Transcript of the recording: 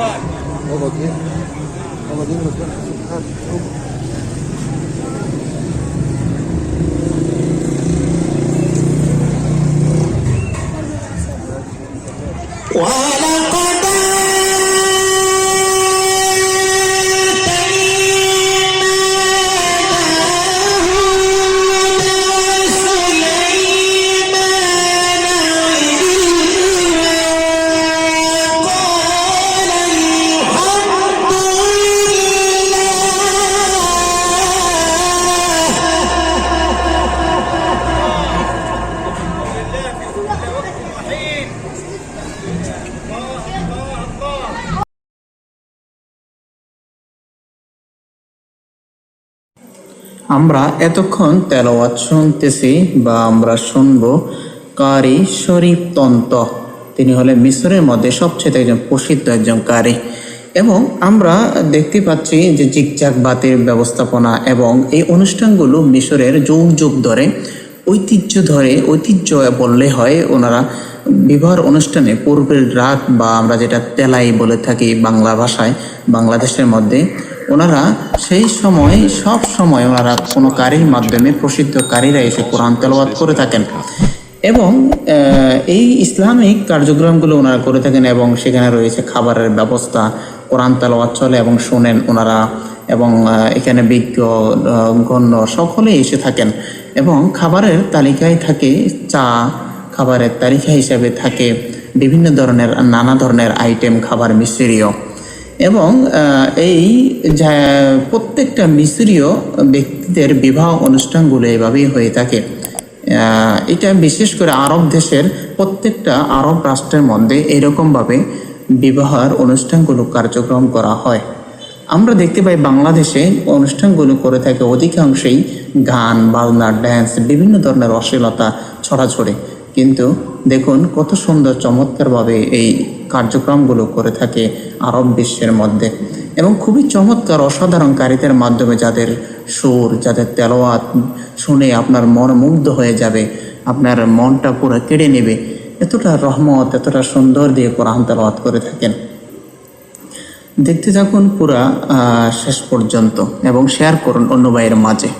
O bakayım. Ama değil mi? Ha, çok আমরা এতক্ষণ তেলাওয়াত শুনতেছি বা আমরা শুনব কারি শরীফ তন্ত। তিনি হলেন মিশরের মধ্যে সবচেয়ে একজন প্রসিদ্ধ একজন কারি। এবং আমরা দেখতে পাচ্ছি যে জিকজাক বাতির ব্যবস্থাপনা এবং এই অনুষ্ঠানগুলো মিশরের যুগ যুগ ধরে ঐতিহ্য ধরে ঐতিহ্য বললে হয় ওনারা বিবাহের অনুষ্ঠানে পূর্বের রাত বা আমরা যেটা তেলাই বলে থাকি বাংলা ভাষায়, বাংলাদেশের মধ্যে, ওনারা সেই সময়, সব সময় ওনারা কোনো কারির মাধ্যমে প্রসিদ্ধ কারীরা এসে কোরআন তেলাওয়াত করে থাকেন এবং এই ইসলামিক কার্যক্রমগুলো ওনারা করে থাকেন এবং সেখানে রয়েছে খাবারের ব্যবস্থা, কোরআন তেলাওয়াত চলে এবং শোনেন ওনারা এবং এখানে বিজ্ঞ গণ্য সকলেই এসে থাকেন এবং খাবারের তালিকায় থাকে চা, খাবারের তালিকা হিসাবে থাকে বিভিন্ন ধরনের, নানা ধরনের আইটেম, খাবার মিশ্রীয় এবং এই প্রত্যেকটা মিশরীয় ব্যক্তিদের বিবাহ অনুষ্ঠানগুলো এভাবেই হয়ে থাকে। এটা বিশেষ করে আরব দেশের প্রত্যেকটা আরব রাষ্ট্রের মধ্যে এরকমভাবে বিবাহের অনুষ্ঠানগুলো কার্যক্রম করা হয়। আমরা দেখতে পাই বাংলাদেশে অনুষ্ঠানগুলো করে থাকে অধিকাংশই গান, বাজনা ড্যান্স বিভিন্ন ধরনের অশ্লীলতা ছড়াছড়ে। কিন্তু দেখুন কত সুন্দর চমৎকারভাবে এই কার্যক্রমগুলো করে থাকে আরব বিশ্বের মধ্যে। এবং খুবই চমৎকার অসাধারণ মাধ্যমে যাদের সুর, যাদের তেলোয়াত শুনে আপনার মন মুগ্ধ হয়ে যাবে, আপনার মনটা পুরো কেড়ে নেবে। এতটা রহমত, এতটা সুন্দর দিয়ে কোরআন তেলাওয়াত করে থাকেন। দেখতে থাকুন পুরা শেষ পর্যন্ত এবং শেয়ার করুন অন্য ভাইয়ের মাঝে।